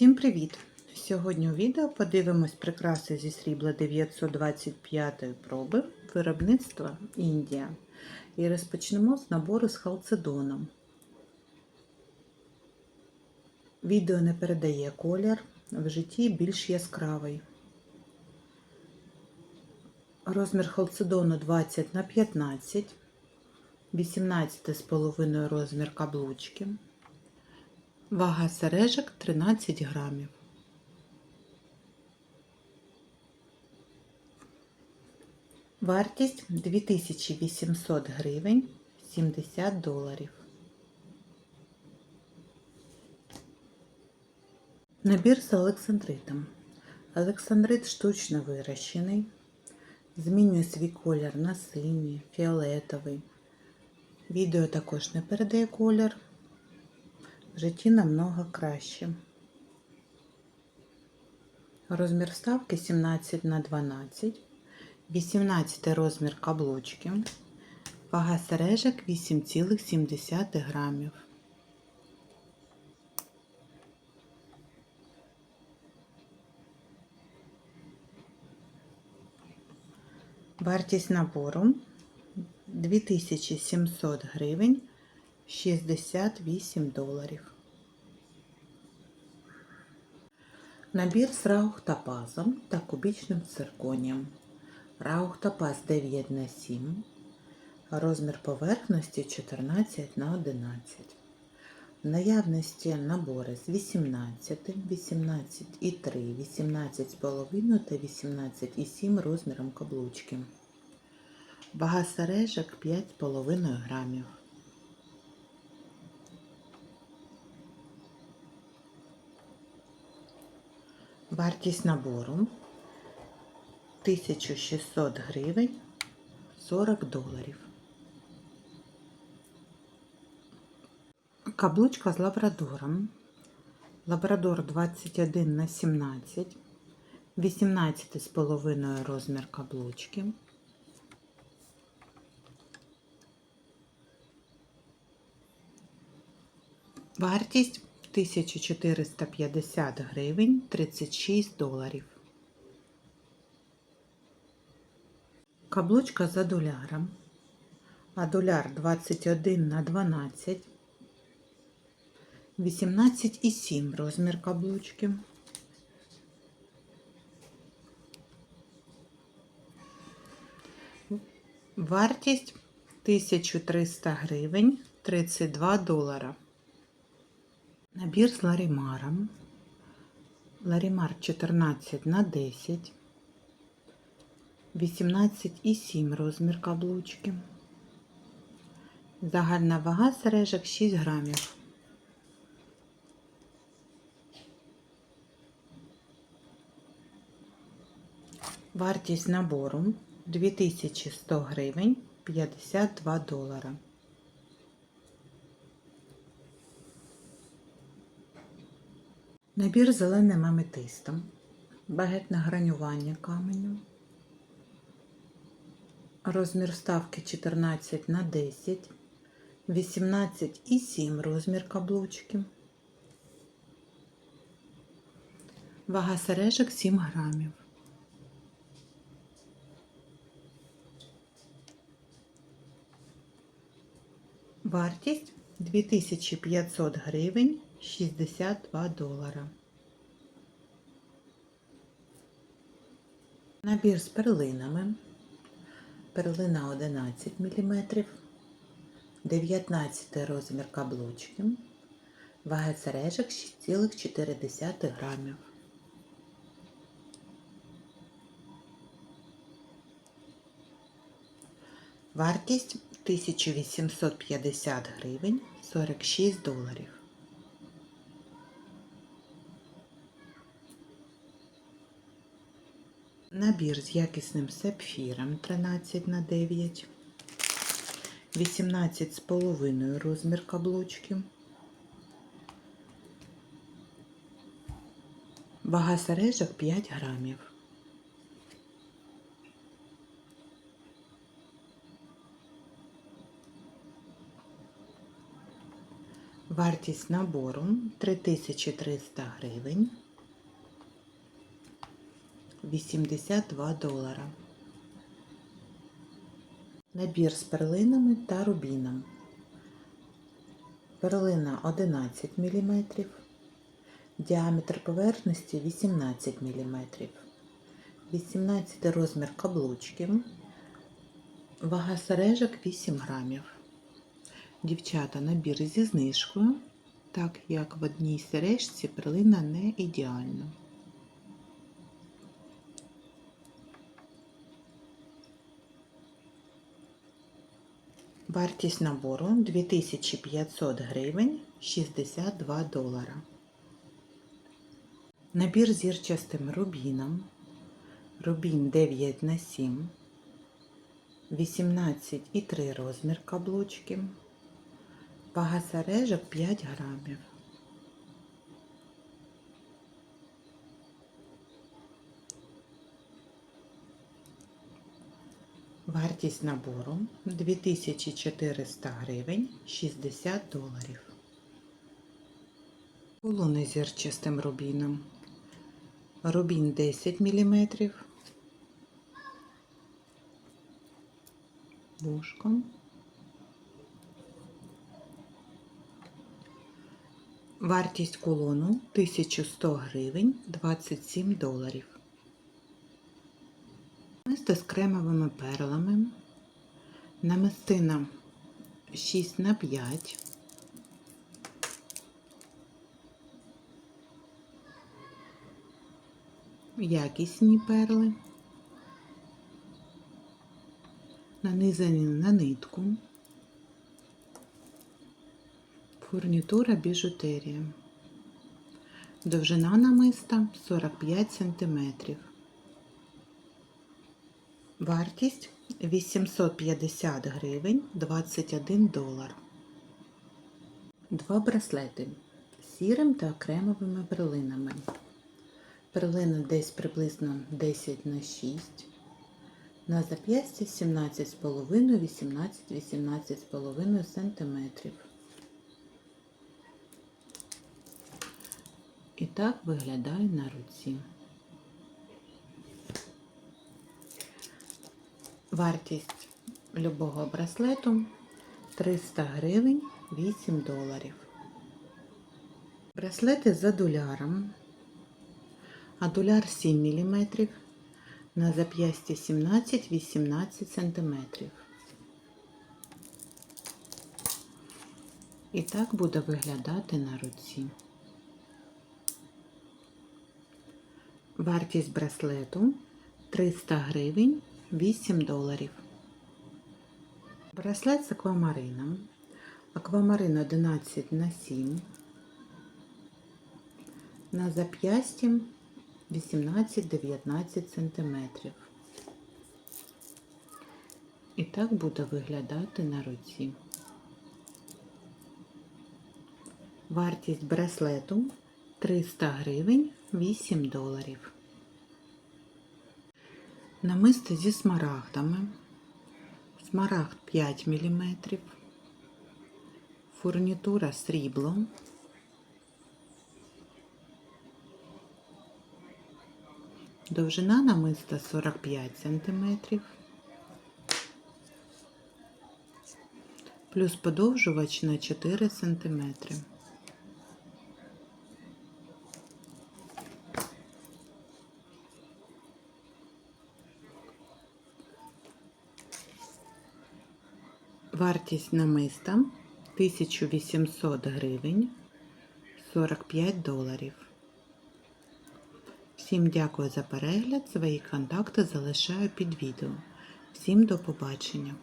Всім привіт! Сьогодні у відео подивимось прикраси зі срібла 925 проби виробництва Індія. І розпочнемо з набору з халцедоном. Відео не передає колір, в житті більш яскравий. Розмір халцедону 20 на 15, 18,5 розмір каблучки. Вага сережок 13 грамів. Вартість 2800 гривень 70 доларів. Набір з олександритом. Олександрит штучно вирощений. Змінює свій колір на синій, фіолетовий. Відео також не передає колір в житті намного краще. Розмір вставки 17 на 12, 18 розмір каблучки, вага сережок 8,7 грамів. Вартість набору 2700 гривень 68 доларів. Набір з раух топазом та кубічним цирконієм. Раух топаз 9 на 7, розмір поверхності 14 на 11. В наявності набори з 18, 18,3, 18,5 та 18,7 розміром каблучки. Вага сережок 5,5 грамів. Вартість набору 1600 гривень 40 доларів. Каблучка з лабрадором. Лабрадор 21 на 17, 18,5 розмір каблучки. Вартість 1450 гривень 36 доларів. Каблучка за доляром. А доляр 21 на 12. 18,7 розмір каблучки. Вартість 1300 гривень 32 долара. Набір з ларімаром. Ларімар 14 на 10, 18,7 розмір каблучки. Загальна вага сережок 6 грамів. Вартість набору 2100 гривень 52 долара. Набір зеленим аметистом, багетне гранювання каменю, розмір вставки 14 на 10, 18,7 розмір каблучки, вага сережок 7 грамів. Вартість 2500 гривень 62 долара. Набір з перлинами. Перлина 11 мм, 19 розмір каблучки, вага сережок 6,4 грамів. Вартість 1850 гривень 46 доларів. Набір з якісним сапфіром 13 на 9, 18,5 розмір каблучки. Вага сережок 5 грамів. Вартість набору 3300 гривень. 82 долара. Набір з перлинами та рубіном. Перлина 11 мм, діаметр поверхності 18 мм, 18 розмір каблучки, вага сережок 8 грамів. Дівчата, набір зі знижкою, так як в одній сережці перлина не ідеальна. Вартість набору 2500 гривень 62 долара. Набір зірчастим рубіном. Рубін 9 на 7, 18,3 розмір каблучки. Вага сережок 5 грамів. Вартість набору 2400 гривень 60 доларів. Кулони з зірчастим рубіном. Рубін 10 мм. Вушком. Вартість кулону 1100 гривень 27 доларів. Мисто з кремовими перлами. Намистина 6 на 5. Якісні перли. Нанизані на нитку. Фурнітура біжутерія. Довжина намиста 45 см. Вартість 850 гривень 21 долар. Два браслети з сірим та кремовими перлинами. Перлина десь приблизно 10 на 6. На зап'ясті 17,5, 18, 18,5 см. І так виглядає на руці. Вартість любого браслету 300 гривень 8 доларів. Браслети з адуляром. Адуляр 7 мм, на зап'ясті 17-18 см. І так буде виглядати на руці. Вартість браслету 300 гривень 8 доларів. Браслет з аквамарином. Аквамарин 11 на 7. На зап'ясті 18-19 см. І так буде виглядати на руці. Вартість браслету 300 гривень 8 доларів. Намисто зі смарагдами. Смарагд 5 мм. Фурнітура срібло. Довжина намиста 45 см. Плюс подовжувач на 4 см. Вартість намиста 1800 гривень 45 доларів. Всім дякую за перегляд. Свої контакти залишаю під відео. Всім до побачення!